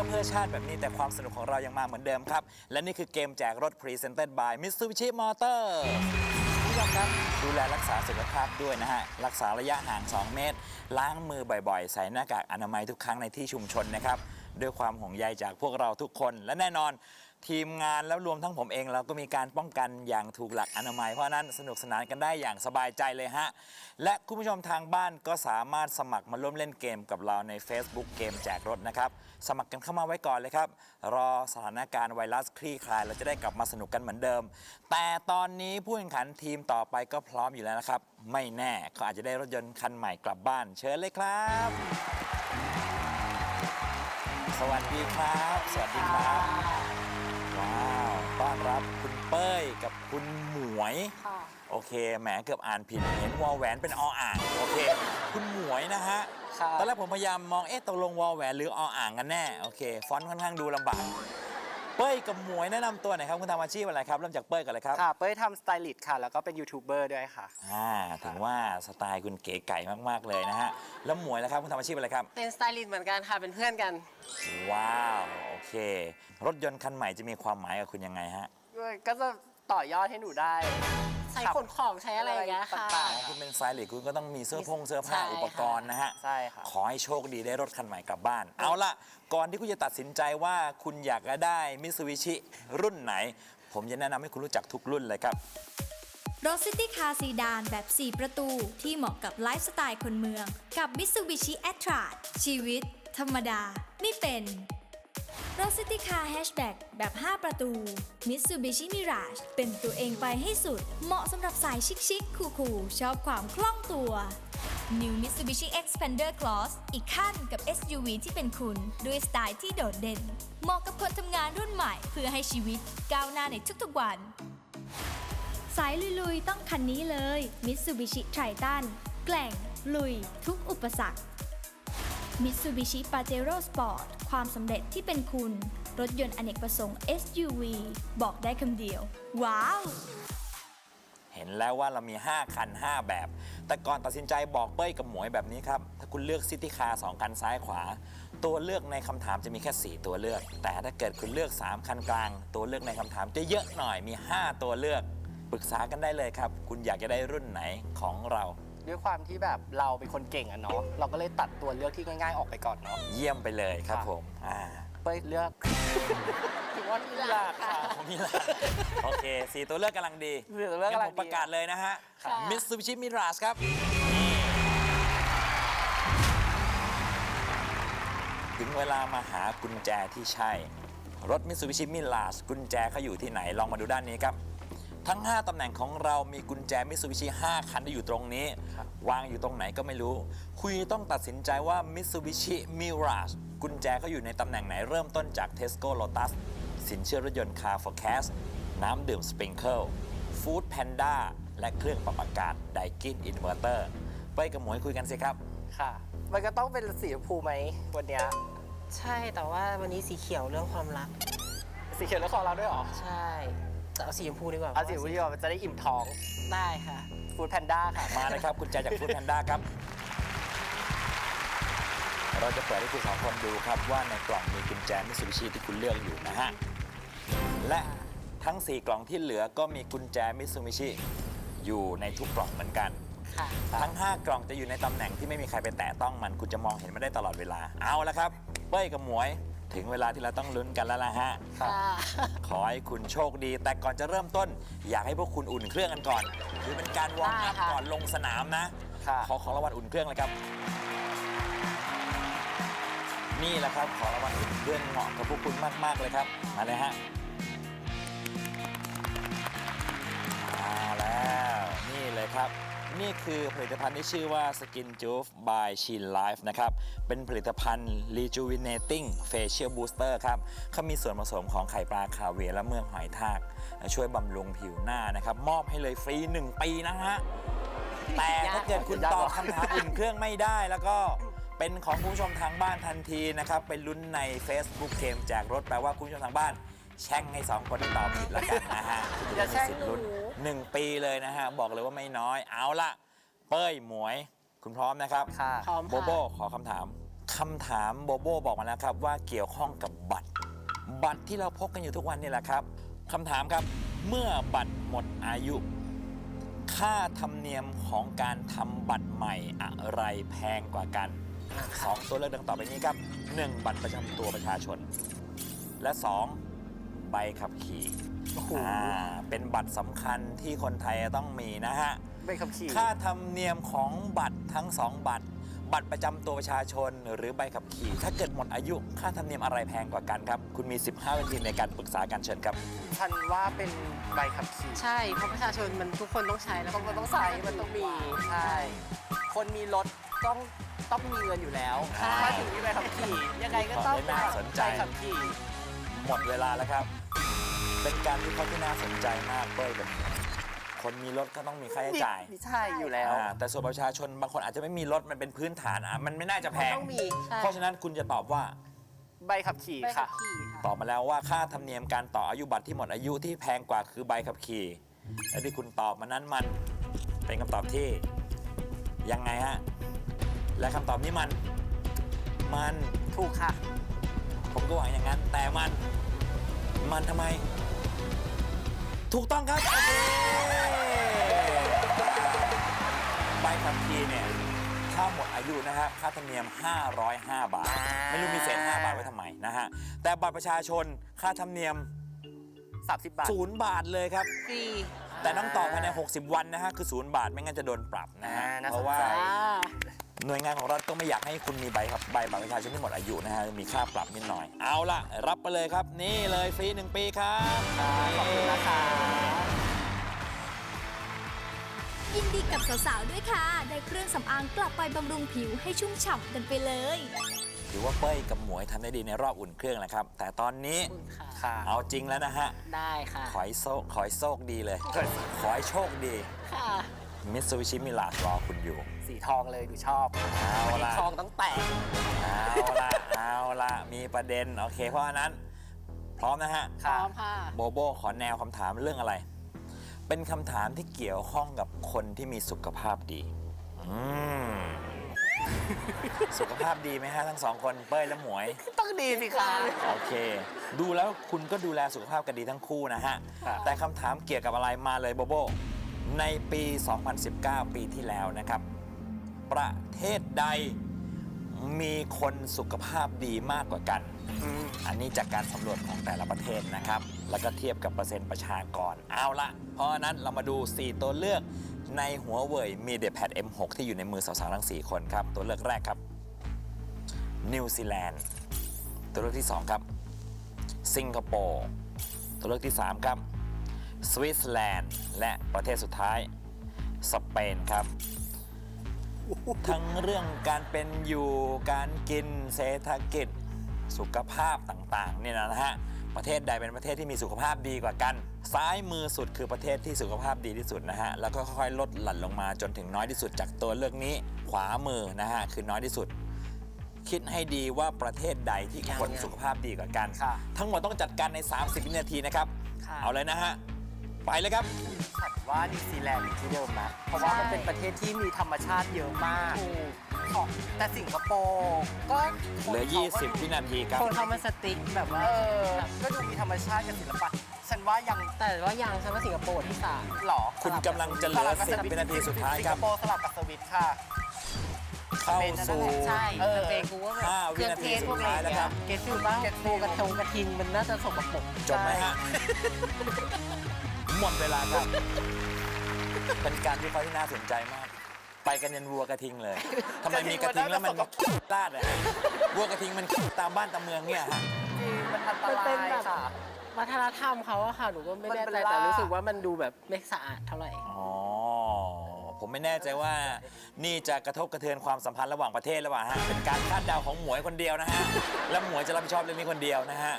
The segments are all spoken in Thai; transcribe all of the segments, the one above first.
อเพื่อชาติแบบนี้แต่ความสนุกของเรายังมาเหมือนเดิมครับ และนี่คือเกมแจกรถ Presented by Mitsubishi Motor ผู้ชมครับ ดูแลรักษาสุขภาพด้วยนะฮะ รักษาระยะห่าง 2 เมตร ล้างมือบ่อยๆ ใส่หน้ากากอนามัยทุกครั้งในที่ชุมชนนะครับ ด้วยความห่วงใยจากพวกเราทุกคนและแน่นอน ทีมงานแล้วรวมทั้งผมเองเราก็มีการป้องกันอย่างถูกหลักอนามัย เพราะฉะนั้นสนุกสนานกันได้อย่างสบายใจเลยฮะ และคุณผู้ชมทางบ้านก็สามารถสมัครมาร่วมเล่นเกมกับเราใน Facebook เกมแจกรถนะครับ สมัครกันเข้ามาไว้ก่อนเลยครับ รอสถานการณ์ไวรัสคลี่คลาย เราจะได้กลับมาสนุกกันเหมือนเดิม แต่ตอนนี้ผู้แข่งขันทีมต่อไปก็พร้อมอยู่แล้วนะครับ ไม่แน่เขาอาจจะได้รถยนต์คันใหม่กลับบ้าน เชิญเลยครับ สวัสดีครับ สวัสดีครับ ว้าวต้อนรับคุณเป้ยกับคุณหมวย ค่ะ โอเค แหมเกือบอ่านผิด เห็นวอลแหวนเป็นออ่าง โอเค คุณหมวยนะฮะ ครับ ตอนแรกผมพยายามมอง เอ๊ะตกลงวอลแหวนหรือออ่างกันแน่ โอเค ฟอนต์ค่อนข้างดูลำบาก เป้ยกับหมวยแนะนำตัวหน่อยครับคุณทำอาชีพอะไรครับเริ่มจากเป้ยก่อนเลยครับค่ะเป้ยทำสไตลิสต์ค่ะ แล้วก็เป็นยูทูบเบอร์ด้วยค่ะ อ่าถึงว่าสไตล์คุณเก๋ไก่มากๆเลยนะฮะแล้วหมวยนะครับคุณทำอาชีพอะไรครับ เป็นสไตลิสต์เหมือนกันค่ะ เป็นเพื่อนกัน ว้าวโอเค รถยนต์คันใหม่จะมีความหมายกับคุณยังไงฮะ ก็จะต่อยอดให้หนูได้ ใช้ครับขนของใช้อะไรอย่างเงี้ยค่ะ ต่างคุณเป็นสไตลิสต์คุณก็ต้องมีเสื้อพงเสื้อผ้าใช่ค่ะ อุปกรณ์นะฮะ ใช่ค่ะ ขอให้โชคดีได้รถคันใหม่กลับบ้าน เอาล่ะ ก่อนที่คุณจะตัดสินใจว่าคุณอยากจะได้มิ t ซูบิชิรุ่นไหน ผมจะแนะนำให้คุณรู้จักทุกรุ่นเลยครับ รถซิตี้คาร์ซีดานแบบ 4 ประตูที่เหมาะกับไลฟ์สไตล์คนเมือง กับ Mitsubishi a t r a ชีวิต ธรรมดา ไม่เป็น รถซิตี้คาร์แฮชแบ็กแบบ 5 ประตู Mitsubishi Mirage เป็นตัวเองไปให้สุด เหมาะสำหรับสายชิคๆคูลๆชอบความคล่องตัว New Mitsubishi Xpander Cross อีกขั้นกับ SUV ที่เป็นคุณ ด้วยสไตล์ที่โดดเด่น เหมาะกับคนทำงานรุ่นใหม่ เพื่อให้ชีวิตก้าวหน้าในทุกๆวัน สายลุยๆ ต้องคันนี้เลย Mitsubishi Triton แกล่ง ลุย ทุกอุปสรรค Mitsubishi Pajero Sport ความสำเร็จที่เป็นคุณ รถยนต์อเนกประสงค์ SUV บอกได้คำเดียว ว้าว เห็นแล้วว่าเรามี 5 คัน 5 แบบ แต่ก่อนตัดสินใจบอกเป้ยกับหมวยแบบนี้ครับ ถ้าคุณเลือกซิตี้คาร์สคันซ้ายขวา ตัวเลือกในคำถามจะมีแค่ 4 ตัวเลือก แต่ถ้าเกิดคุณเลือก 3 คันกลาง ตัวเลือกในคำถามจะเยอะหน่อยมี 5 ตัวเลือก ปรึกษากันได้เลยครับ คุณอยากจะได้รุ่นไหนของเรา ด้วยความที่แบบเราเป็นคนเก่งอะเนาะเราก็เลยตัดตัวเลือกที่ง่าย ๆ ออกไปก่อนเนาะ เยี่ยมไปเลยครับค่ะ ผมอ่าเป้ยเลือกถือว่านี่หลักค่ะ ผมมีละโอเคสี่ตัวเลือกกำลังดีสี่ตัวเลือกกำลังงั้นผมประกาศเลยนะฮะค่ะ มิตซูบิชิมิราสครับ ถึงเวลามาหากุญแจที่ใช่ รถมิ t ซูบิชิมิ r า g กุญแจเขาอยู่ที่ไหน ลองมาดูด้านนี้ครับ ทั้ง 5ตำแหน่งของเรามีกุญแจมิ t ซูบิชิ5คันที่อยู่ตรงนี้ วางอยู่ตรงไหนก็ไม่รู้ คุยต้องตัดสินใจว่ามิ t ซูบิชิมิ r a า g กุญแจเขาอยู่ในตำแหน่งไหนเริ่มต้นจาก Tesco Lotus สินเชื่อรถยนต์ Car Forecast น้ำดื่ม Sprinkle Food Panda และเครื่องปรับอากาศ Daikin Inverter ไปกับหมวยคุยกันสิครับ ค่ะ มันก็ต้องเป็นสีชมพูไหมวันเนี้ยใช่แต่ว่าวันนี้สีเขียวเรื่องความรัก สีเขียวแล้วของเราด้วยเหรอ ใช่แต่ เอาสีชมพูดีกว่าเอาสีชมพูดีกว่ามันจะได้อิ่มท้องได้ค่ะ ฟูดแพนด้าค่ะ มาเลยครับกุญแจจาก Food Panda ครับ เราจะเปิดให้คุณสองคนดูครับว่าในกล่องมีกุญแจมิ t ซูบิชิที่คุณเลือกอยู่นะฮะ และทั้ง 4 กล่องที่เหลือก็มีกุญแจมิ t ซูบิชิอยู่ในทุกกล่องเหมือนกัน ค่ะ ทั้ง 5 กล่องจะอยู่ในตำแหน่งที่ไม่มีใครไปแตะต้องมัน คุณจะมองเห็นไม่ได้ตลอดเวลา เอาละครับ เป้ยกับหมวย ถึงเวลาที่เราต้องลุ้นกันแล้วล่ะฮะ ค่ะขอให้คุณโชคดี แต่ก่อนจะเริ่มต้น อยากให้พวกคุณอุ่นเครื่องกันก่อน คือเป็นการวอร์มอัพได้ค่ะ ก่อนลงสนามนะ ค่ะ ขอของรางวัลอุ่นเครื่องเลยครับ นี่แหละครับ ของรางวัลอุ่นเครื่องเหมาะกับพวกคุณมาก ๆ เลยครับ มาเลยฮะมาแล้ว นี่เลยครับ นี่คือผลิตภัณฑ์ที่ชื่อว่า Skin Juice by Shin Life นะครับ เป็นผลิตภัณฑ์ Rejuvenating Facial Booster ครับเขามีส่วนผสมของไข่ปลาคาเวียร์และเมือกหอยทาก ช่วยบำรุงผิวหน้านะครับ มอบให้เลยฟรี 1 ปีนะฮะ แต่ถ้าเกิดคุณตอบคำถามอุ่นเครื่องไม่ได้แล้วก็เป็นของคุณผู้ชมทางบ้านทันทีนะครับ เป็นลุ้นใน Facebook เกมแจกรถแปลว่าคุณผู้ชมทางบ้าน แช่งให้สองคนที่ตอบผิดละกันนะฮะอย่าแช่งสิทธิ์ลุ้นหนูหนึ่งปีเลยนะฮะ บอกเลยว่าไม่น้อย เอาละเป้ยหมวย คุณพร้อมนะครับ ค่ะ พร้อมโบค่ะโบขอคำถามคำถามโบโบบอกมาแล้วครับว่าเกี่ยวข้องกับบัตร บัตรที่เราพกกันอยู่ทุกวันนี่แหละครับคำถามครับ เมื่อบัตรหมดอายุ ค่าธรรมเนียมของการทำบัตรใหม่อะไรแพงกว่ากันสองตัวเลือกดังต่อไปนี้ครับ 1. บัตรประจำตัวประชาชน และ 2. ใบขับขี่อ่าเป็นบัตรสำคัญที่คนไทยต้องมีนะฮะใบขับขี่ค่าธรรมเนียมของบัตรทั้งสองบัตร บัตรประจำตัวประชาชนหรือใบขับขี่ ถ้าเกิดหมดอายุค่าธรรมเนียมอะไรแพงกว่ากันครับ คุณมี 15วินาทีในการปรึกษากันเชิญครับ ฉันว่าเป็นใบขับขี่ ใช่ เพราะประชาชนมันทุกคนต้องใช้แล้วต้องต้องใส่มันต้องมี ใช่ คนมีรถต้องต้องมีเงินอยู่แล้วใช่ถ้าถึงมีใบขับขี่ ยังไงก็ต้องขอให้น่าสนใจใบขับขี่ หมดเวลาแล้วครับ เป็นการวิเคราะห์ที่น่าสนใจมากเป้ยกับคนมีรถก็ต้องมีค่าใช้จ่ายใช่อยู่แล้ว อ่าแต่ส่วนประชาชนบางคนอาจจะไม่มีรถมันเป็นพื้นฐานอะมันไม่น่าจะแพง ต้องมีใช่ เพราะฉะนั้นคุณจะตอบว่า ใบขับขี่ใบขัค่ะ บขี่ค่ะ ตอบมาแล้วว่าค่าธรรมเนียมการต่ออายุบัตรที่หมดอายุที่แพงกว่าคือใบขับขี่ และที่คุณตอบมานั้นมันเป็นคำตอบที่ยังไงฮะ และคำตอบนี้มันมันถูกค่ะ ผมก็หวังอย่างนั้น แต่มันมันทำไม ถูกต้องครับ โอเคใบขับขี่เนี่ยถ้าหมดอายุนะฮะค่าธรรมเนียม 505 บาท ไม่รู้มีเศษ5บาทไว้ทำไมนะฮะ แต่บัตรประชาชนค่าธรรมเนียม 30 บาทศูนย์บาทเลยครับ ฟรี แต่ต้องต่อภายใน 60 วันนะฮะ คือศูนย์บาทไม่งั้นจะโดนปรับนะฮะ อ่าน่าเพสนใจราะว่าอ่า หน่วยงานของรัฐก็ไม่อยากให้คุณมีใบครับใบบัตรประชาชนที่หมดอายุนะฮะ มีค่าปรับนิดหน่อย เอาล่ะ รับไปเลยครับ นี่เลยฟรีหนึ่งปีครับขอบคุณนะคะ ยินดีกับสาวๆ ด้วยค่ะ ได้เครื่องสำอางกลับไปบำรุงผิวให้ชุ่มฉ่ำกันไปเลย ถือว่าเป้ยกับหมวยทำได้ดีในรอบอุ่นเครื่องนะครับ แต่ตอนนี้ขอบคุณค่ะ ค่ะ เอาจริงแล้วนะฮะ ได้ค่ะ ขอให้โชคขอให้โชคดีเลยเกิดขอให้โชคดีค่ะ มิตซูบิชิมิลาสรอคุณอยู่ สีทองเลยดูชอบเอาวันนี้ล่ะ ทองต้องแตก เอาละเอาละมีประเด็น โอเค เพราะฉะนั้น พร้อมนะฮะ พร้อมค่ะ โบโบขอแนวคำถามเรื่องอะไร เป็นคำถามที่เกี่ยวข้องกับคนที่มีสุขภาพดี อืม สุขภาพดีไหมฮะทั้งสองคนเป้ยและหมวย ต้องดีสิคะโอเค ดูแล้วคุณก็ดูแลสุขภาพกันดีทั้งคู่นะฮะครับแต่คำถามเกี่ยวกับอะไรมาเลยโบโบ ในปี 2019 ปีที่แล้วนะครับ ประเทศใดมีคนสุขภาพดีมากกว่ากัน อันนี้จากการสำรวจของแต่ละประเทศนะครับ แล้วก็เทียบกับเปอร์เซ็นต์ประชากร เอาละ เพราะฉะนั้นเรามาดู 4 ตัวเลือกในหัวเว่ย MediaPad M6 ที่อยู่ในมือสาวๆทั้ง 4 คนครับ ตัวเลือกแรกครับ นิวซีแลนด์ ตัวเลือกที่ 2 ครับ สิงคโปร์ ตัวเลือกที่ 3 ครับ สวิตเซอร์แลนด์ และประเทศสุดท้าย สเปนครับทั้งเรื่องการเป็นอยู่การกินเศรษฐกิจ สุขภาพต่างๆเนี่ยนะฮะประเทศใดเป็นประเทศที่มีสุขภาพดีกว่ากัน ซ้ายมือสุดคือประเทศที่สุขภาพดีที่สุดนะฮะแล้วก็ค่อยๆลดหลั่นลงมาจนถึงน้อยที่สุดจากตัวเลือกนี้ ขวามือนะฮะคือน้อยที่สุด คิดให้ดีว่าประเทศใดที่คนสุขภาพดีกว่ากัน ค่ะ ทั้งหมดต้องจัดการใน 30 วินาทีนะครับ ค่ะ เอาเลยนะฮะ ไปเลยครับ ฉันว่านิวซีแลนด์อยู่ที่เดิมนะเพราะว่ามันเป็นประเทศที่มีธรรมชาติเยอะมาก ของแต่สิงคโปร์ก็เหลือ 20 วินาทีครับ คนเขามาสติ๊กแบบว่าเออก็ดูมีธรรมชาติกับศิลปะ ฉันว่ายังแต่ว่ายังฉันว่าสิงคโปร์ที่สามหรอคุณกำลังจะเหลือสลับกับ10 วินาทีสุดท้ายครับสิงคโปร์สลับกับสวิตค่ะ เข้าสู่ ใช่เออ สเปนกูว่าแบบห้าวินาทีสุดท้ายแล้วครับเกสฟิลบ้างโฟกระทงกระทิงมันน่าจะสกปรก จบไหมฮะ หมดเวลาครับ เป็นการที่เขาที่น่าสนใจมาก ไปกันยันวัวกระทิงเลยทำไมมีกระทิงแล้วมันลาดอะฮะวัวกระทิงมันตามบ้านตามเมืองเนี่ยฮะจริงมันอันตมันราเป็นยแบบ ค่ะ วัฒนธรรมเขาอะค่ะหนูก็ไม่แน่มันใจเป็นแต่ลาบรู้สึกว่ามันดูแบบไม่สะอาดเท่าไหร่ อ๋อผมไม่แน่ใจว่า นี่จะกระทบกระเทือนความสัมพันธ์ระหว่างประเทศหรือเปล่าฮะเป็นการคาดเดาของหมวยคนเดียวนะฮะแล้วหมวยจะรับผิดชอบเรื่องนี้คนเดียวนะฮะ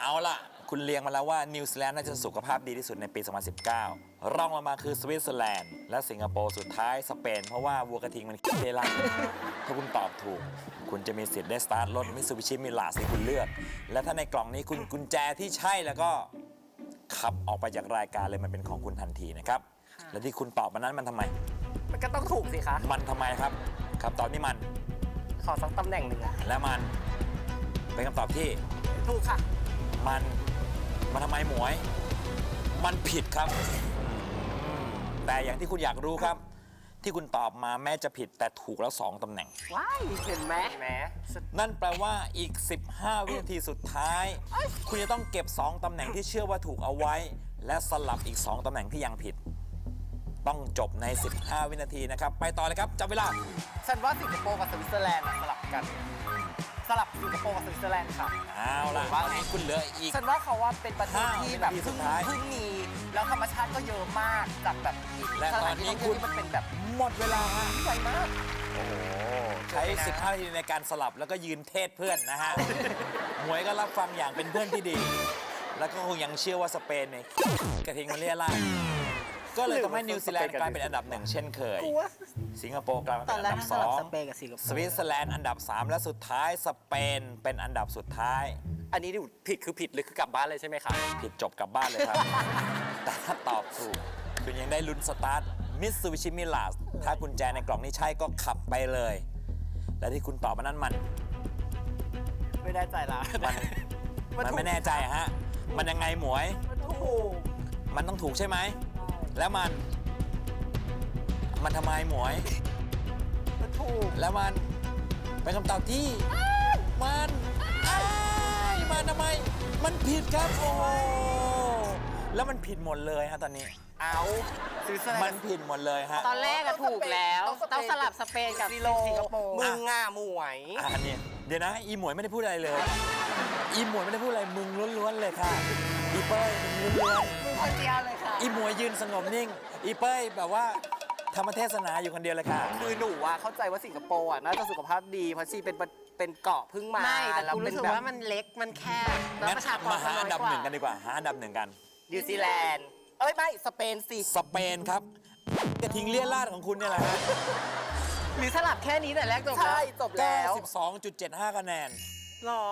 เอาล่ะ คุณเลียงมาแล้วว่านิวซีแลนด์น่าจะสุขภาพดีที่สุดในปี 2019รองลงมาคือสวิตเซอร์แลนด์และสิงคโปร์สุดท้ายสเปน เพราะว่าวัวกระทิงมันเคล่าถ้าคุณตอบถูก คุณจะมีสิทธิ์ได้สตาร์ทรถมิ t ซูบิชิมิลาสที่คุณเลือก และถ้าในกล่องนี้คุณกุญแจที่ใช่แล้วก็ขับออกไปจากรายการเลยมันเป็นของคุณทันทีนะครับและที่คุณตอบมานั้นมันทำไม มันก็ต้องถูกสิคะ มันทำไมครับคำตอบนี้มัน ขอสักตำแหน่งหนึ่งอะและมันเป็นคำตอบที่ ถูกค่ะ มัน มันทำไมหมวย มันผิดครับอืมแต่อย่างที่คุณอยากรู้ครับ ที่คุณตอบมาแม้จะผิดแต่ถูกแล้วสองตำแหน่ง ว้ายเห็นไหมแหมนั่นแปลว่าอีก 15 วินาทีสุดท้าย คุณจะต้องเก็บ 2ตำแหน่งที่เชื่อว่าถูกเอาไว้ และสลับอีก 2ตำแหน่งที่ยังผิด ต้องจบใน 15 วินาทีนะครับ ไปต่อเลยครับจับเวลา ฉันว่าสิงคโปร์กับสวิตเซอร์แลนด์อะสลับกัน สลับสิงคโปร์กับสวิตเซอร์แลนด์ค่ะ เอาล่ะตอนนี้คุณเหลืออีก ฉันว่าเขาว่าเป็นประเทศที่แบบห้าวินาทีสุเพิ่ดงท้าย เพิ่งมี แล้วธรรมชาติก็เยอะมากจากแบบและสตอถานนนี้ที่ท่องคุเที่ยวณที่มันเป็นแบบหมดเวลาฮะใหญ่มาก โอ้โหใช้ 15 นาทีในการสลับแล้วก็ยืนเทศเพื่อนนะฮะ หมวยก็รับฟังอย่างเป็นเพื่อนที่ดี แล้วก็คงยังเชื่อว่าสเปนเนี่ยกระทิงมันเลี่ยล่าด ก็เลยทำให้นิวซีแลนด์กลายเป็นอันดับหนึ่งเช่นเคยสิงคโปร์กลายเป็นตอนอัแรนกดับถ้าสสอลับงสเปนกับสิงคโปร์ สวิตเซอร์แลนด์อันดับ3และสุดท้ายสเปนเป็นอันดับสุดท้าย อันนี้ดูผิดคือผิดหรือคือกลับบ้านเลยใช่ไหมคะผิดจบกลับบ้านเลยครับ แต่ถ้าตอบถูก คุณยังได้ลุ้นสตาร์ทมิตซูบิชิมิลาสถ้ากุญแจในกล่องนี้ใช่ก็ขับไปเลย และที่คุณตอบมานั้นมัน ไม่ได้ใจละ มัน มันมันถูก ไม่แน่ใจฮะ มันยังไงหมวย มันถูกมันต้องถูกใช่ไหม แล้วมัน มันทำไมหมวย มันถูก แล้วมัน เป็นคำตอบที่ มันอ้ายมันทำไม มันผิดครับโอ้โหแล้วมันผิดหมดเลยฮะตอนนี้ เอาสวิตเซอร์แลมันนด์ผิดหมดเลยฮะ ตอนแรกอะถูกแล้ว ต้องสลับสเปนกับซิโลสิงคโปร์มึงง่าหมวย อ่าเนี่ยเดี๋ยวนะอีหมวยไม่ได้พูดอะไรเลย อีหมวยไม่ได้พูดอะไรมึงล้วนๆเลยค่ะอีเป้ยมึงล้วนมึงคนเดียวเลยค่ะๆ อีหมวยยืนสงบนิ่ง อีเป้ยแบบว่าธรรมเทศนาอยู่คนเดียวเลยค่ะ คือหนูอะเข้าใจว่าสิงคโปร์อะน่าจะสุขภาพดีเพราะชีเป็นประเป็นเกาะเพึ่งมาไม่แต่แล้วกูเป็รู้นสึกแบบว่ามันเล็กมันแคบแล้วงั้นประชากรมาก็หาน้ออัยนดับกว่าหนึ่งกันดีกว่า หาอันดับหนึ่งกัน นิวซีแลนด์เอ้ยไม่สเปนสิสเปนครับกระทิงเลี่ยราดของคุณเนี่ยแหละฮะหรือสลับแค่นี้แต่แรกจบแล้วใช่จบแล้ว92.75 คะแนน หรอ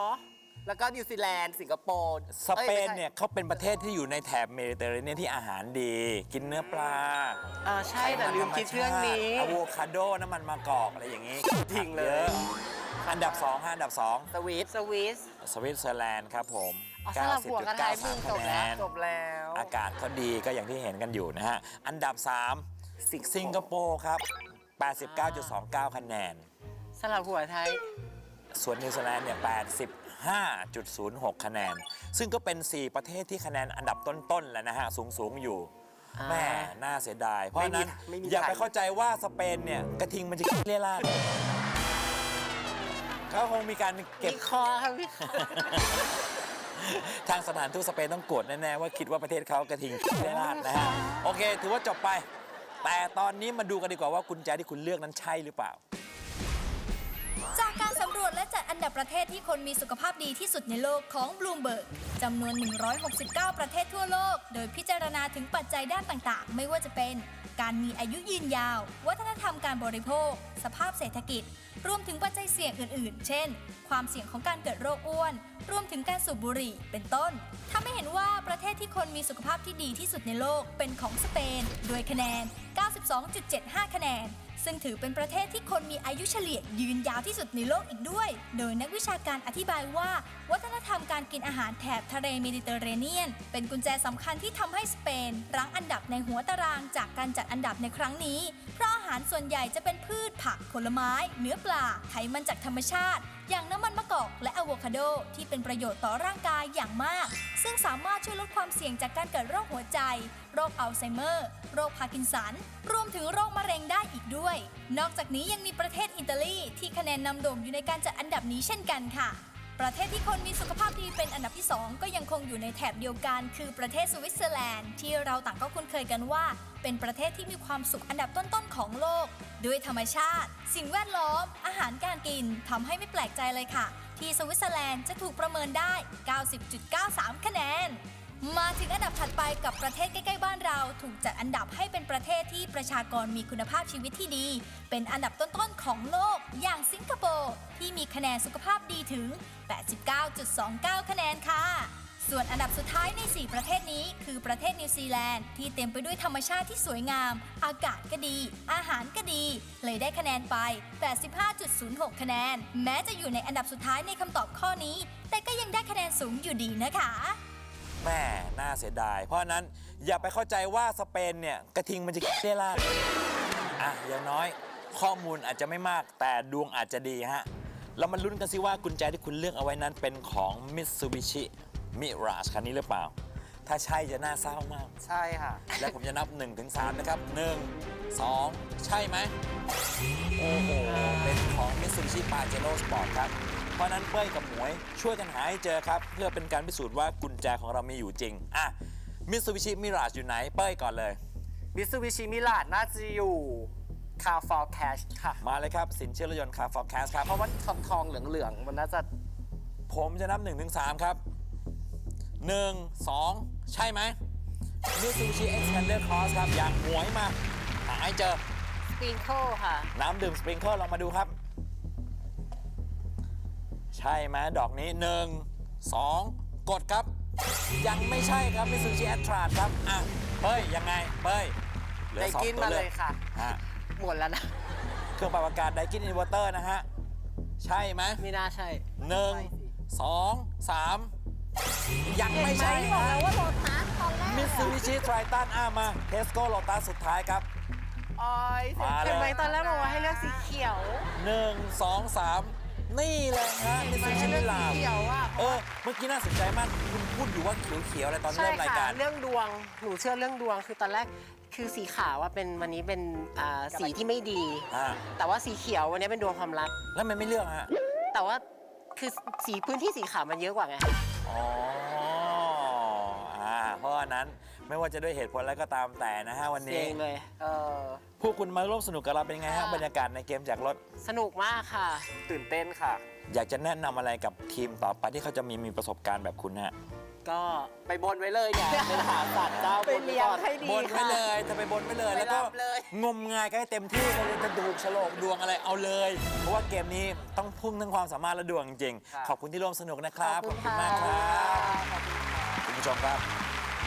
แล้วก็นิวซีแลนด์สิงคโปร์สเปนเนี่ยเขาเป็นประเทศที่อยู่ในแถบเมดิเตอร์เรเนียนที่อาหารดี กินเนื้อปลาอ่าใช่แต่ลืมคิดเรื่องนี้อะโวคาโดน้ำมันมะกอกอะไรอย่างนี้ทิ้งเลยอะอันดับ2ฮะอันดับ 2 สวิตสวิสสวิตเซอร์แลนด์ครับผมอ๋อสลับหัวกับท้ายมึง90.93จบแล้วคะนจบแล้ว อากาศเขาดีก็อย่างที่เห็นกันอยู่นะฮะ อันดับ 3 สิงสิงคโปร์ครับ 89.29 คะแนน สลับหัวไทย ส่วนนิวซีแลนด์เนี่ย 85.06 คะแนน ซึ่งก็เป็น 4 ประเทศที่คะแนนอันดับต้นๆแล้วนะฮะ สูง ๆ อยู่อ่าแม่น่าเสียดาย เพราะฉะนั้น ไม่มีอย่าไปใครเข้าใจว่าสเปนเนี่ย กระทิงมันจะเลี่ยราดเขาคงมีการเก็บมีคอครับพี่ทางสถานทูตสเปนต้องโกรธแน่ ๆ ว่าคิดว่าประเทศเขากระทิงเลี่ยราดนะฮะ โอเค ถือว่าจบไป แต่ตอนนี้มาดูกันดีกว่าว่ากุญแจที่คุณเลือกนั้นใช่หรือเปล่า และจัดอันดับประเทศที่คนมีสุขภาพดีที่สุดในโลกของ Bloomberg จำนวน 169 ประเทศทั่วโลก โดยพิจารณาถึงปัจจัยด้านต่างๆ ไม่ว่าจะเป็น การมีอายุยืนยาว วัฒนธรรมการบริโภค สภาพเศรษฐกิจ รวมถึงปัจจัยเสี่ยงอื่นๆ เช่น ความเสี่ยงของการเกิดโรคอ้วน รวมถึงการสูบบุหรี่ เป็นต้นทำให้เห็นว่าประเทศที่คนมีสุขภาพที่ดีที่สุดในโลกเป็นของสเปนด้วยคะแนน 92.75 คะแนน ซึ่งถือเป็นประเทศที่คนมีอายุเฉลี่ยยืนยาวที่สุดในโลกอีกด้วย โดยนักวิชาการอธิบายว่า วัฒนธรรมการกินอาหารแถบทะเลเมดิเตอร์เรเนียน เป็นกุญแจสำคัญที่ทำให้สเปน รั้งอันดับในหัวตารางจากการจัดอันดับในครั้งนี้ เพราะอาหารส่วนใหญ่จะเป็นพืชผักผลไม้ เนื้อปลาไขมันจากธรรมชาติ อย่างน้ำมันมะกอกและอะโวคาโดที่เป็นประโยชน์ต่อร่างกายอย่างมาก ซึ่งสามารถช่วยลดความเสี่ยงจากการเกิดโรคหัวใจ โรคอัลไซเมอร์ โรคพาร์กินสัน รวมถึงโรคมะเร็งได้อีกด้วย นอกจากนี้ยังมีประเทศอิตาลีที่คะแนนนำโด่งอยู่ในการจัดอันดับนี้เช่นกันค่ะ ประเทศที่คนมีสุขภาพดีเป็นอันดับที่ 2 ก็ยังคงอยู่ในแถบเดียวกัน คือประเทศสวิตเซอร์แลนด์ ที่เราต่างก็คุ้นเคยกันว่า เป็นประเทศที่มีความสุขอันดับต้นๆของโลก ด้วยธรรมชาติ สิ่งแวดล้อม อาหารการกินทำให้ไม่แปลกใจเลยค่ะ ที่สวิตเซอร์แลนด์จะถูกประเมินได้ 90.93 คะแนน มาถึงอันดับถัดไปกับประเทศใกล้ ๆ บ้านเรา ถูกจัดอันดับให้เป็นประเทศที่ประชากรมีคุณภาพชีวิตที่ดี เป็นอันดับต้น ๆ ของโลก อย่างสิงคโปร์ที่มีคะแนนสุขภาพดีถึง 89.29 คะแนนค่ะ ส่วนอันดับสุดท้ายใน 4 ประเทศนี้ คือประเทศนิวซีแลนด์ที่เต็มไปด้วยธรรมชาติที่สวยงาม อากาศก็ดี อาหารก็ดี เลยได้คะแนนไป 85.06 คะแนน แม้จะอยู่ในอันดับสุดท้ายในคำตอบข้อนี้ แต่ก็ยังได้คะแนนสูงอยู่ดีนะคะ แม่น่าเสียดาย เพราะฉะนั้นอย่าไปเข้าใจว่าสเปนเนี่ยกระทิงมันจะเรียราดอะอย่างน้อยข้อมูลอาจจะไม่มากแต่ดวงอาจจะดีฮะเรามาลุ้นกันสิว่ากุญแจที่คุณเลือกเอาไว้นั้นเป็นของ Mitsubishi Mirage คันนี้หรือเปล่า ถ้าใช่จะน่าเศร้ามาก ใช่ค่ะ และผมจะนับ1-3ถึง3นะครับ 1 2 ใช่ไหม โอ้โห เป็นของ Mitsubishi Pajero Sport ครับ เพราะฉะนั้นเป้ยกับหมวยช่วยกันหาให้เจอครับ เพื่อเป็นการพิสูจน์ว่ากุญแจของเรามีอยู่จริงอะ Mitsubishi Mirage อยู่ไหนเป้ยก่อนเลย มิตซูบิชิมิลาดน่าจะอยู่คาฟอร์แคชค่ะ มาเลยครับ สินเชื่อรถยนต์คาร์ฟอร์แคสครับ เพราะว่าทองทองๆเหลืองๆ มันน่าจะผมจะนับ1-3ถึง3ครับ 1 2 ใช่ไหม Mitsubishi Xpander Cross ครับ อย่างหมวยมา หาให้เจอ สปริงเกิลค่ะ น้ำดื่มสปริงเกิลลองมาดูครับ ใช่ไหมดอกนี้1 2กดครับ ยังไม่ใช่ครับมิซูชิแอตราครับอะเป้ยยังไงเป้ยเหลือได้สองกินตัวมาเลเลยยค่ะ ฮะหมดแล้วนะ เครื่องปรับอากาศไดกินอินเวอร์เตอร์นะฮะ ใช่ไหมไม่น่าใช่หนึ่งสองสามยังไม่ใช่ครับว่าโลตัสตอนแรกมิซูบิชิไทรตันอะมาเทสโก้โลตัสสุดท้ายครับ อ้อยมาเลเห็นไหมยตอนแรกบอกว่าให้เลือกสีเขียวหนึ่งสองสาม นี่เลยฮะมิซูบิชิให้เลืมิอกลาสีเขียวอะเออเมื่อกี้น่าสนใจมาก คุณพูดอยู่ว่าเขียวๆอะไรตอนใช่เริ่มรายค่ะการเรื่องดวงหนูเชื่อเรื่องดวงคือตอนแรกคือสีขาวว่าเป็นวันนี้เป็นอ่าสีที่ไม่ดีอ่าแต่ว่าสีเขียววันนี้เป็นดวงความรักแล้วมันไม่เลือกฮะแต่ว่าคือสีพื้นที่สีขาวมันเยอะกว่าไงอ๋ออ่า เพราะฉะนั้นไม่ว่าจะด้วยเหตุผลอะไรก็ตามแต่นะฮะวันเอนี้งเลย เออพวกคุณมาร่วมสนุกกับเราเป็นไงฮะค่ะบรรยากาศในเกมแจกรถ สนุกมากค่ะ ตื่นเต้นค่ะ อยากจะแนะนำอะไรกับทีมต่อไปที่เขาจะมีมีประสบการณ์แบบคุณฮะก็ไปบนไว้เลยเนี่ยไปหาสัตว์เจ้าไปเลี้ยงก่อนให้ดีบนไว้ค่ะเลยจะไปบนไว้เลยแล้วก็ไปรับเลย งมงายกันให้เต็มที่เลยจะดูกฉลกดวงอะไรเอาเลย เพราะว่าเกมนี้ต้องพุ่งทั้งความสามารถและดวงจริงๆขอบคุณที่ร่วมสนุกนะครับขอบคุณมากคค่ะรับ คุณผู้ชมครับ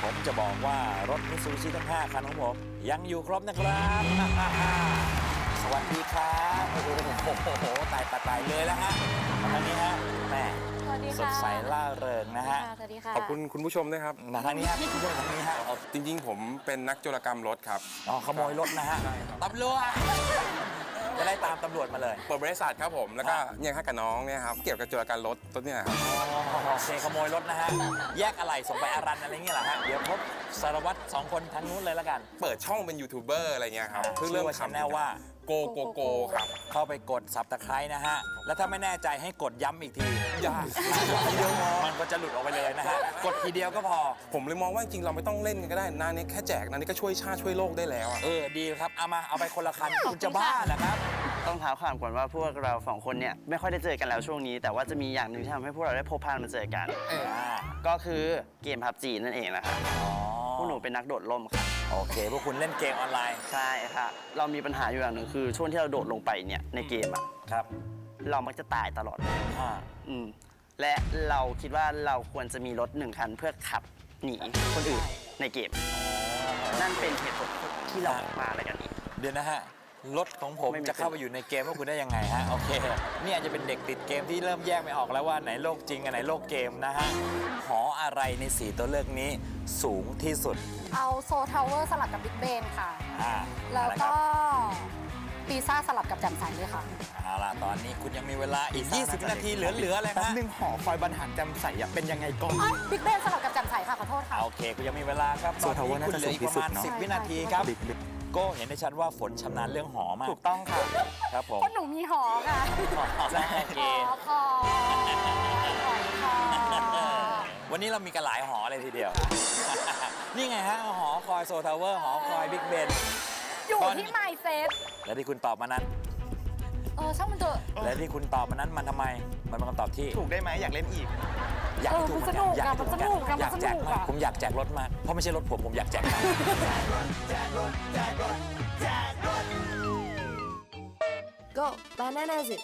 ผมจะบอกว่ารถมิซูบิชิทั้ง 5 คันของผม ยังอยู่ครบนะครับ สวัสดีครับโอ้โหตายตายตายเลยแล้วฮะทางนี้ฮะแม่สวัสดีสค่ะดใสล่าเริงนะฮะค่ะสวัสดีค่ะขอบคุณคุณผู้ชมด้วยครับมาทางนี้ฮะคุณผู้ชมทางนี้ฮะจริงๆ ผมเป็นนักโจรกรรมรถครับ อ๋อขโมยรถนะฮะใช่ครับตำรวจ จะได้ตามตำรวจมาเลยเปิดบริษัทครับผม แล้วก็อ่าเนี่ยครับกับน้องเนี่ยครับ เกี่ยวกับโจรกรรมรถตัวเนี่ยครับ อ๋อโอเคขโมยรถนะฮะ แยกอะไรส่งไปอารันอะไรเงี้ยเหรอฮะ เดี๋ยวพบสารวัตรสองคนทางนู้นเลยแล้วกัน เปิดช่องเป็นยูทูบเบอร์อะไรเงี้ยครับอ่าเพิ่งเริ่มชื่อว่าทำ channel ว่า โกโกโกครับ เข้าไปกดสับตะไคร้นะฮะ แล้วถ้าไม่แน่ใจให้กดย้ำอีกทียากทีเดียวพอมันก็จะหลุดออกไปเลยนะฮะ กดทีเดียวก็พอ ผมเลยมองว่าจริงๆเราไม่ต้องเล่นกันก็ได้นานี้แค่แจกนานี้ก็ช่วยชาติช่วยโลกได้แล้วอะ เออ ดีครับ เอามา เอาไปคนละคัน คุณจะบ้าเหรอครับ ต้องเท้าความก่อนว่าพวกเราสองคนเนี่ยไม่ค่อยได้เจอกันแล้วช่วงนี้ แต่ว่าจะมีอย่างหนึ่งที่ทำให้พวกเราได้พบพานมาเจอกันอ่าก็คือเกมพับจีนั่นเองนะครับอ๋อพวกหนูเป็นนักโดดร่มครับ โอเคพวกคุณเล่นเกมออนไลน์ ใช่ค่ะเรามีปัญหาอยู่อย่างหนึ่งคือ ช่วงที่เราโดดลงไปเนี่ยในเกมอะครับ เรามักจะตายตลอดอ่าอืมและเราคิดว่าเราควรจะมีรถหนึ่งคันเพื่อขับหนีคนอื่นในเกม นั่นเป็นเหตุผลที่เรามาอะไรายกันนี้ เดี๋ยวนะฮะ รถของผมไม่มี จะเข้าไปอยู่ในเกมว่าคุณได้ยังไงฮะ โอเค นี่อาจจะเป็นเด็กติดเกมที่เริ่มแยกไม่ออกแล้วว่าไหนโลกจริงอันไหนโลกเกมนะฮะ หออะไรใน4ตัวเลือกนี้สูงที่สุดเอาโซทาวเวอร์สลับกับบิ๊กเบนค่ะ อ่าแล้วเอาะคก็รับปีซ่าสลับกับแจ่มใสเลยค่ะ เอาล่ะตอนนี้คุณยังมีเวลาอีก 20 นาทีเหลือๆเลยฮะหนึ่งหอคอยบรรหารจำใส่เป็นยังไงก่อนอ๋อบิ๊กเบนสลับกับแจ่มใสค่ะ ขอโทษค่ะ โอเค คุณยังมีเวลาครับตอนนี้คุณเหลืออีกประมาณ 10 วินาทีครับ โก้เห็นได้ชัดว่าฝนชำนาญเรื่องหอมากถูกต้องค่ะ ครับผม เพราะหนูมีหอค่ะโอเค หอคอหอยคอวันนี้เรามีกันหลายหอเลยทีเดียว นี่ไงฮะ หอคอยโซทาวเวอร์ หอคอยบิ๊กเบน อยู่ตอนที่ไมเซ็ตและที่คุณตอบมานั้นเออช่างมันเถอะ และที่คุณตอบมานั้นมันทำไม มันเป็นคำตอบที่ ถูกได้ไหมอยากเล่นอีก อยากให้ถูกเหมือนกันอยากให้ถูกเหมือนกันเออมันสนุกอะอยากแจกมันสนุกมากอะผมอยากแจกรถมาก เพราะไม่ใช่รถผม ผมอยากแจกเขา Go bananas it